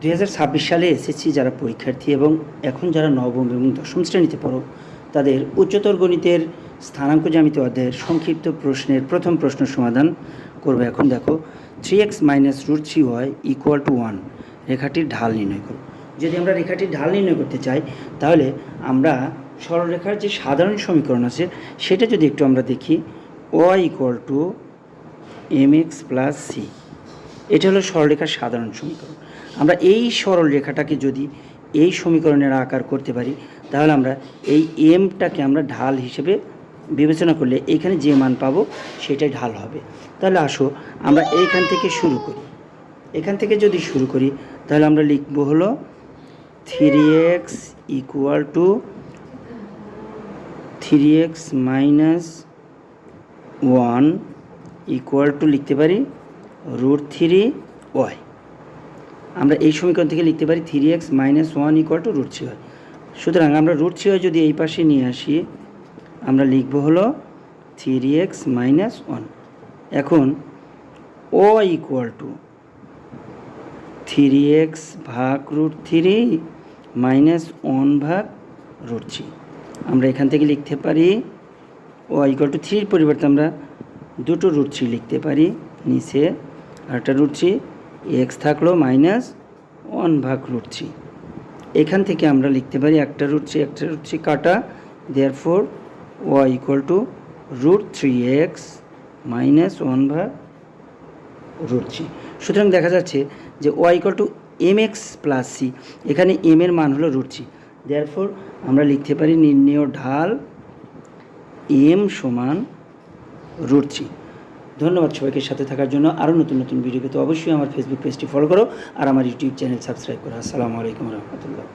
দুই হাজার ছাব্বিশ সালে এসএসসি যারা পরীক্ষার্থী এবং এখন যারা নবম এবং দশম শ্রেণীতে পড়ো, তাদের উচ্চতর গণিতের স্থানাঙ্ক জ্যামিতি অধ্যায়ের সংক্ষিপ্ত প্রশ্নের প্রথম প্রশ্ন সমাধান করবে এখন দেখো। Three x minus root three y equal to one রেখাটির ঢাল নির্ণয় করো। যদি আমরা রেখাটির ঢাল নির্ণয় করতে চাই, তাহলে আমরা সরলরেখার যে সাধারণ সমীকরণ আছে, সেটা যদি একটু আমরা দেখি y equal to m x plus c এটা হলো সরলরেখার সাধারণ সমীকরণ। আমরা এই সরল রেখাটাকে যদি এই সমীকরণের আকার করতে পারি, তাহলে আমরা এই এমটাকে আমরা ঢাল হিসেবে বিবেচনা করলে এইখানে যে মান পাবো সেটাই ঢাল হবে। তাহলে আসো আমরা এইখান থেকে শুরু করি। এখান থেকে যদি শুরু করি, তাহলে আমরা লিখব হলো three x equal to three x minus one equal to লিখতে পারি রুট থ্রি ওয়াই। আমরা এই সমীকরণ থেকে লিখতে পারি three x minus one equal to root three সুতরাং আমরা রুট থ্রি ওয়াই যদি এই পাশে নিয়ে আসি, আমরা লিখব হলো থ্রি এক্স মাইনাস ওয়ান এখন ও ইকুয়াল টু থ্রি এক্স ভাগ রুট থ্রি মাইনাস ওয়ান ভাগ রুট থ্রি আমরা এখান থেকে লিখতে পারি ও ইকুয়াল টু থ্রির পরিবর্তে আমরা দুটো রুট থ্রি লিখতে পারি, নিচে আরেকটা রুট থ্রি এক্স থাকল মাইনাস ওয়ান ভাগ রুট থ্রি। এখান থেকে আমরা লিখতে পারি একটা রুট থ্রি, একটা রুট থ্রি কাটা therefore y equal to root three x minus one ভাগ রুট থ্রি সুতরাং দেখা যাচ্ছে যে y equal to m x plus c এখানে এম এর মান হলো রুট থ্রি দেয়ার ফোর আমরা লিখতে পারি নির্ণেয় ঢাল এম সমান রুট থ্রি ধন্যবাদ সবাইকে সাথে থাকার জন্য। আরও নতুন নতুন ভিডিও পেতে অবশ্যই আমার ফেসবুক পেজটি ফলো করো আর আমার ইউটিউব চ্যানেল সাবস্ক্রাইব করো। আসসালামু আলাইকুম রহমতুল্লাহ।